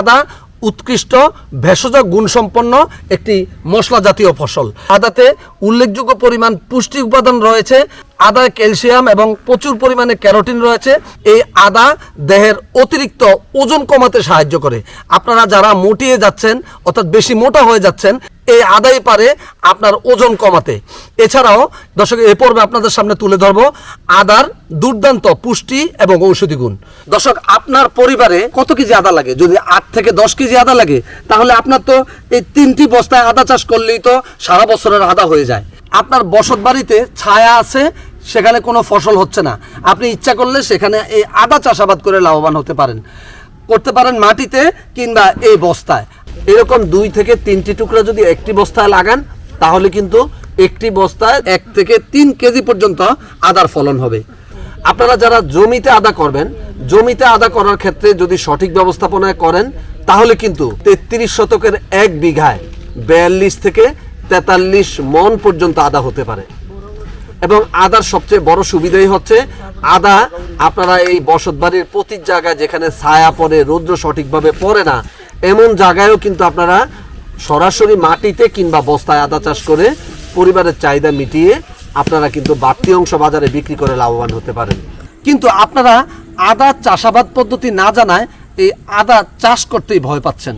আদা উৎকৃষ্ট ভেষজ গুণসম্পন্ন একটি মশলা জাতীয় ফসল। আদাতে উল্লেখযোগ্য পরিমাণ পুষ্টি উপাদান রয়েছে। আদায় ক্যালসিয়াম এবং প্রচুর পরিমাণে ক্যারোটিন রয়েছে। এই আদা দেহের অতিরিক্ত ওজন কমাতে সাহায্য করে। আপনারা যারা মোটিয়ে যাচ্ছেন, অর্থাৎ বেশি মোটা হয়ে যাচ্ছেন, এই আদাই পারে আপনার ওজন কমাতে। এছাড়াও, দর্শক, এ পর্বে আপনাদের সামনে তুলে ধরবো আদার দুর্দান্ত পুষ্টি এবং ঔষধি গুণ। দর্শক, আপনার পরিবারে কত কেজি আদা লাগে? যদি আট থেকে দশ কেজি আদা লাগে, তাহলে আপনার তো এই তিনটি বস্তায় আদা চাষ করলেই তো সারা বছরের আদা হয়ে যায়। আপনার বসত বাড়িতে ছায়া আছে সেখানে কোনো ফসল হচ্ছে না। আপনি ইচ্ছা করলে সেখানে এই আদা চাষাবাদ করে লাভবান হতে পারেন। করতে পারেন মাটিতে কিংবা এই বস্তায়। এরকম দুই থেকে তিনটি টুকরা যদি একটি বস্তায় লাগান, তাহলে কিন্তু একটি বস্তায় এক থেকে তিন কেজি পর্যন্ত আদার ফলন হবে। আপনারা যারা জমিতে আদা করবেন, জমিতে আদা করার ক্ষেত্রে যদি সঠিক ব্যবস্থাপনায় করেন, তাহলে কিন্তু তেত্রিশ শতকের এক বিঘায় বিয়াল্লিশ থেকে তেতাল্লিশ মন পর্যন্ত আদা হতে পারে। এবং আদার সবচেয়ে বড় সুবিধাই হচ্ছে আদা। আপনারা এই বসত বাড়ির প্রতি জায়গায় যেখানে ছায়া পড়ে, রৌদ্র সঠিকভাবে পড়ে না, এমন জায়গায়ও কিন্তু আপনারা সরাসরি মাটিতে কিংবা বস্তায় আদা চাষ করে পরিবারের চাহিদা মিটিয়ে আপনারা কিন্তু বাড়তি অংশ বাজারে বিক্রি করে লাভবান হতে পারেন। কিন্তু আপনারা আদা চাষাবাদ পদ্ধতি না জানায় এই আদা চাষ করতেই ভয় পাচ্ছেন।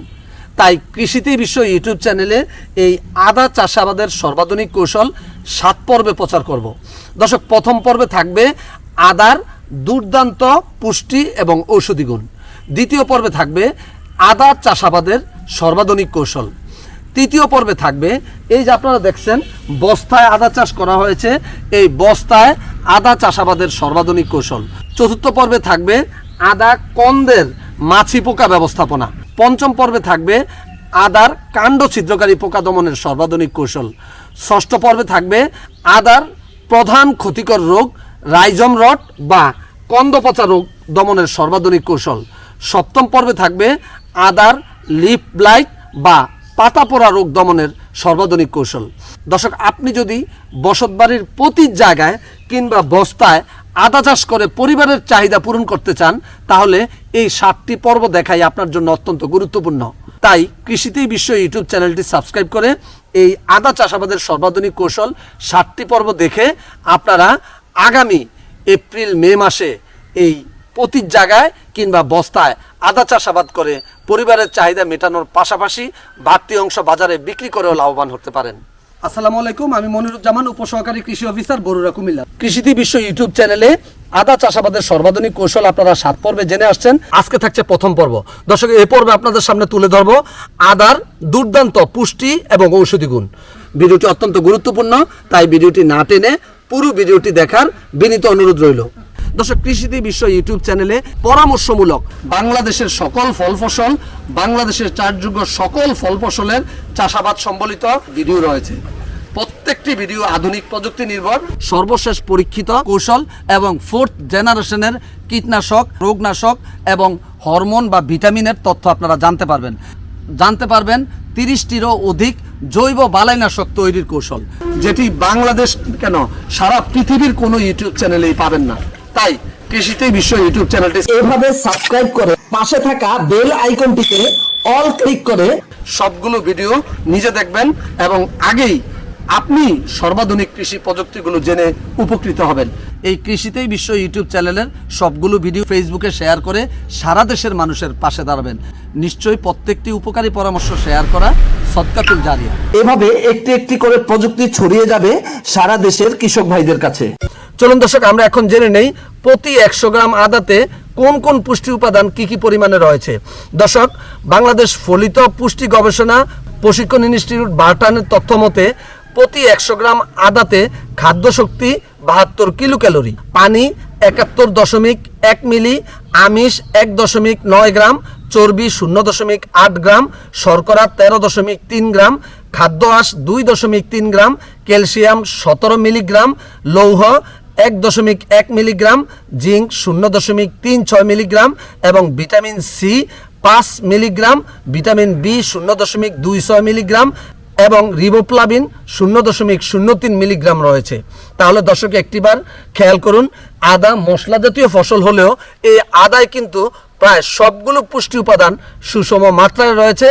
তাই কৃষিতে বিশ্ব ইউটিউব চ্যানেলে এই আদা চাষাবাদের সর্বাধুনিক কৌশল সাত পর্বে প্রচার করব। দর্শক, প্রথম পর্বে থাকবে আদার দুর্দান্ত পুষ্টি এবং ঔষধি গুণ। দ্বিতীয় পর্বে থাকবে আদা চাষাবাদের সর্বাধুনিক কৌশল। তৃতীয় পর্বে থাকবে, এই যে আপনারা দেখছেন, বস্তায় আদা চাষ করা হয়েছে, এই বস্তায় আদা চাষাবাদের সর্বাধুনিক কৌশল। চতুর্থ পর্বে থাকবে আদা কন্দের মাছি পোকা ব্যবস্থাপনা। পঞ্চম পর্বে থাকবে আদার কাণ্ড ছিদ্রকারী পোকা দমনের সর্বাধুনিক কৌশল। ষষ্ঠ পর্বে থাকবে আদার প্রধান ক্ষতিকর রোগ রাইজম রট বা কন্দপচা রোগ দমনের সর্বাধুনিক কৌশল। সপ্তম পর্বে থাকবে আদার লিফ ব্লাইট বা পাতা পোড়া রোগ দমনের সর্বাধুনিক কৌশল। দর্শক, আপনি যদি বসতবাড়ির প্রতি জায়গায় কিংবা বস্তায় আদা চাষ করে পরিবারের চাহিদা পূরণ করতে চান, তাহলে এই সাতটি পর্ব দেখাই আপনার জন্য অত্যন্ত গুরুত্বপূর্ণ। তাই কৃষিতেই বিশ্ব ইউটিউব চ্যানেলটি সাবস্ক্রাইব করে এই আদা চাষাবাদের সর্বাধুনিক কৌশল সাতটি পর্ব দেখে আপনারা আগামী এপ্রিল, মে মাসে এই প্রতি জায়গায় কিংবা বস্তায় আদা চাষাবাদ করে পরিবারের চাহিদা মেটানোর পাশাপাশি বাড়তি অংশ বাজারে বিক্রি করেও লাভবান হতে পারেন। আসসালামু আলাইকুম, আমি মনিরুজ্জামান, উপসহকারী কৃষি অফিসার বরুরা কুমিল্লা। কৃষিতে বিশ্ব ইউটিউব চ্যানেলে আদা চাষাবাদের সর্বাধুনিক কৌশল আপনারা সাত পর্বে জেনে আসছেন। আজকে থাকছে প্রথম পর্ব। দর্শক, এই পর্বে আপনাদের সামনে তুলে ধরবো আদার দুর্দান্ত পুষ্টি এবং ঔষধি গুণ। ভিডিওটি অত্যন্ত গুরুত্বপূর্ণ, তাই ভিডিওটি না টেনে পুরো ভিডিওটি দেখার বিনীত অনুরোধ রইল। দর্শক কৃষিতে বিশ্ব ইউটিউব চ্যানেলে পরামর্শমূলক বাংলাদেশের সকল ফল ফসল, বাংলাদেশের চাষযোগ্য সকল ফল ফসলের চাষাবাদ সম্বলিত ভিডিও রয়েছে। প্রত্যেকটি ভিডিও আধুনিক প্রযুক্তি নির্ভর, সর্বশেষ পরীক্ষিত কৌশল এবং ফোর্থ জেনারেশনের কীটনাশক, রোগনাশক এবং হরমোন বা ভিটামিনের তথ্য আপনারা জানতে পারবেন। জানতে পারবেন তিরিশটিরও অধিক জৈব বালাইনাশক তৈরির কৌশল, যেটি বাংলাদেশ কেন সারা পৃথিবীর কোনো ইউটিউব চ্যানেলেই পাবেন না। তাই কৃষিতে বিশ্ব ইউটিউব চ্যানেলটি এভাবে সাবস্ক্রাইব করে পাশে থাকা বেল আইকনটিতে অল ক্লিক করে সবগুলো ভিডিও নিজে দেখবেন এবং আগেই আপনি সর্বাধুনিক কৃষি প্রযুক্তিগুলো জেনে উপকৃত হবেন। এই কৃষিতেই বিশ্ব ইউটিউব চ্যানেলের সবগুলো ভিডিও ফেসবুকে শেয়ার করে সারা দেশের মানুষের পাশে দাঁড়াবেন। নিশ্চয়ই প্রত্যেকটি উপকারী পরামর্শ শেয়ার করা সৎকাতুল জারিয়া। এভাবে একটি একটি করে প্রযুক্তি ছড়িয়ে যাবে সারা দেশের কৃষক ভাইদের কাছে। চলুন দর্শক আমরা এখন জেনে নেই প্রতি একশো গ্রাম আদাতে কোন কোন পুষ্টি উপাদান কি কি পরিমাণে রয়েছে। দর্শক বাংলাদেশ ফলিত পুষ্টি গবেষণা প্রশিক্ষণ ইনস্টিটিউট বার্টানের তথ্য মতে প্রতি একশো গ্রাম আদাতে খাদ্য শক্তি বাহাত্তর কিলো ক্যালোরি পানি একাত্তর দশমিক এক মিলি, আমিষ এক দশমিক নয় গ্রাম, চর্বি শূন্য দশমিক আট গ্রাম, শর্করা তেরো দশমিক তিন গ্রাম, খাদ্য আঁশ দুই দশমিক তিন গ্রাম, ক্যালসিয়াম সতেরো মিলিগ্রাম, লৌহ এক দশমিক এক মিলিগ্রাম, জিঙ্ক শূন্য দশমিক তিন ছয় মিলিগ্রাম এবং ভিটামিন সি পাঁচ মিলিগ্রাম, ভিটামিন বি শূন্য দশমিক দুই ছয় মিলিগ্রাম এবং রিবোপ্লাবিন শূন্য দশমিক শূন্য তিন মিলিগ্রাম রয়েছে। তাহলে দর্শক, একটিবার খেয়াল করুন, আদা মশলা জাতীয় ফসল হলেও এই আদায় কিন্তু প্রায় সবগুলো পুষ্টি উপাদান সুষম মাত্রায় রয়েছে।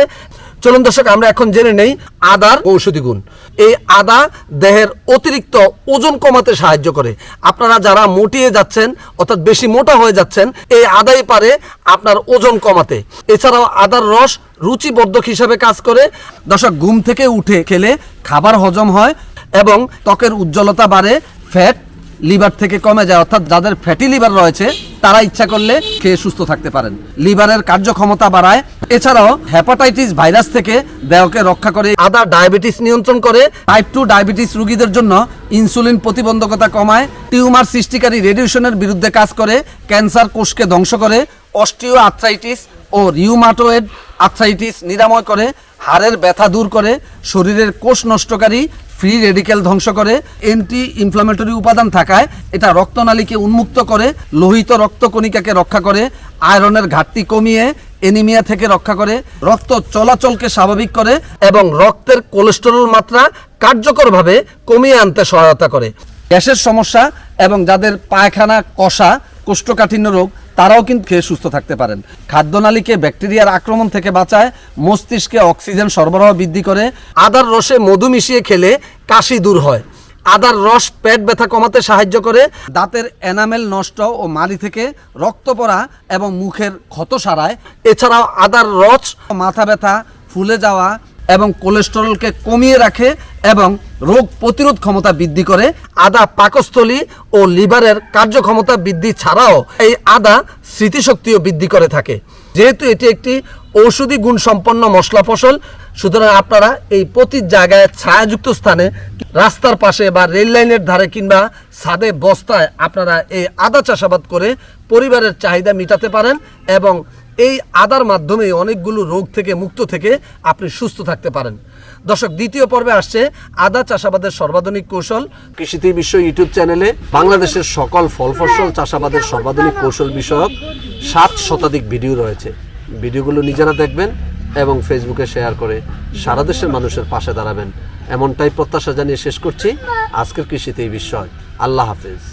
চলুন দর্শক, আমরা এখন জেনে নেই আদার ঔষধি গুণ। এই আদা দেহের অতিরিক্ত ওজন কমাতে সাহায্য করে। আপনারা যারা মোটিয়ে যাচ্ছেন, অর্থাৎ বেশি মোটা হয়ে যাচ্ছেন, এই আদাই পারে আপনার ওজন কমাতে। এছাড়াও আদার রস রুচিবর্ধক হিসাবে কাজ করে। দর্শক, ঘুম থেকে উঠে খেলে খাবার হজম হয় এবং ত্বকের উজ্জ্বলতা বাড়ে, ফ্যাট, লিভার থেকে কমে যায়। অর্থাৎ যাদের ফ্যাটি লিভার রয়েছে, তারা ইচ্ছা করলে খেয়ে সুস্থ থাকতে পারেন। লিভারের কার্যক্ষমতা বাড়ায় এছাড়াও হেপাটাইটিস ভাইরাস থেকে দেহকে রক্ষা করে, আদা ডায়াবেটিস নিয়ন্ত্রণ করে টাইপ টু ডায়াবেটিস রোগীদের জন্য ইনসুলিন প্রতিবন্ধকতা কমায়, টিউমার সৃষ্টিকারী রেডিয়েশনের বিরুদ্ধে কাজ করে, ক্যান্সার কোষকে ধ্বংস করে অস্টিও আর্থ্রাইটিস ও রিউমাটোয়েড আর্থ্রাইটিস নিরাময় করে, হাড়ের ব্যথা দূর করে, শরীরের কোষ নষ্টকারী ফ্রি রেডিকেল ধ্বংস করে অ্যান্টি ইনফ্লামেটরি উপাদান থাকায় এটা রক্তনালীকে উন্মুক্ত করে, লোহিত রক্তকণিকাকে রক্ষা করে আয়রনের ঘাটতি কমিয়ে এনিমিয়া থেকে রক্ষা করে, রক্ত চলাচলকে স্বাভাবিক করে এবং রক্তের কোলেস্টেরল মাত্রা কার্যকরভাবে কমিয়ে আনতে সহায়তা করে। গ্যাসের সমস্যা এবং যাদের পায়খানা, কষা, কোষ্ঠকাঠিন্য রোগ, তারাও কিন্তু খেয়ে সুস্থ থাকতে পারেন। খাদ্যনালীকে ব্যাকটেরিয়ার আক্রমণ থেকে বাঁচায়, মস্তিষ্কে অক্সিজেন সরবরাহ বৃদ্ধি করে, আদার রসে মধু মিশিয়ে খেলে কাশি দূর হয়। আদার রস পেট ব্যথা কমাতে সাহায্য করে, দাঁতের এনামেল নষ্ট ও মাড়ি থেকে রক্ত পড়া এবং মুখের ক্ষত সারায়। এছাড়াও আদার রস, মাথা ব্যথা, ফুলে যাওয়া এবং কোলেস্টেরলকে কমিয়ে রাখে এবং রোগ প্রতিরোধ ক্ষমতা বৃদ্ধি করে। আদা পাকস্থলী ও লিভারের কার্যক্ষমতা বৃদ্ধি ছাড়াও এই আদা স্মৃতিশক্তিও বৃদ্ধি করে থাকে। যেহেতু এটি একটি ঔষধি গুণ সম্পন্ন মশলা ফসল, সুতরাং আপনারা এই প্রতি জায়গায় ছায়াযুক্ত স্থানে রাস্তার পাশে বা রেল লাইনের ধারে কিংবা ছাদে বস্তায় আপনারা এই আদা চাষাবাদ করে পরিবারের চাহিদা মেটাতে পারেন এবং এই আদার মাধ্যমে অনেকগুলো রোগ থেকে মুক্ত থেকে আপনি সুস্থ থাকতে পারেন। দর্শক, দ্বিতীয় পর্বে আসছে আদা চাষাবাদের সর্বাধুনিক কৌশল। কৃষিতে বিশ্ব ইউটিউব চ্যানেলে বাংলাদেশের সকল ফল ফসল চাষাবাদের সর্বাধুনিক কৌশল বিষয়ক সাত শতাধিক ভিডিও রয়েছে। ভিডিওগুলো নিজেরা দেখবেন এবং ফেসবুকে শেয়ার করে সারা দেশের মানুষের পাশে দাঁড়াবেন। এমনটাই প্রত্যাশা জানিয়ে শেষ করছি। আজকের কৃষিতে এই বিষয় আল্লাহ হাফেজ।